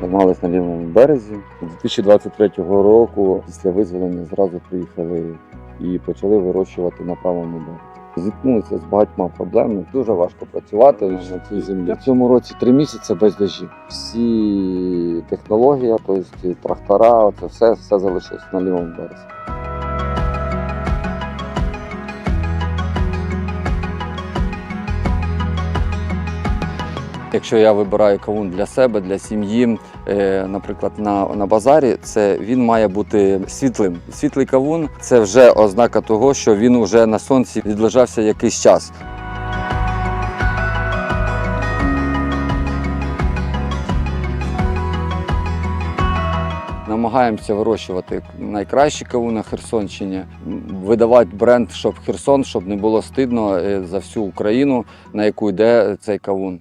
тримались на лівому березі. 2023 року, після визволення, зразу приїхали і почали вирощувати на правому березі. Зіткнулися з багатьма проблемами. Дуже важко працювати на цій землі. В цьому році три місяці без дощів. Всі технології, тобто трактора, це все, все залишилось на лівому березі. Якщо я вибираю кавун для себе, для сім'ї, е, наприклад, на, на базарі, це він має бути світлим. Світлий кавун це вже ознака того, що він вже на сонці відлежався якийсь час. Намагаємося вирощувати найкращі кавуни на Херсонщині, видавати бренд, щоб Херсон, щоб не було стидно е, за всю Україну, на яку йде цей кавун.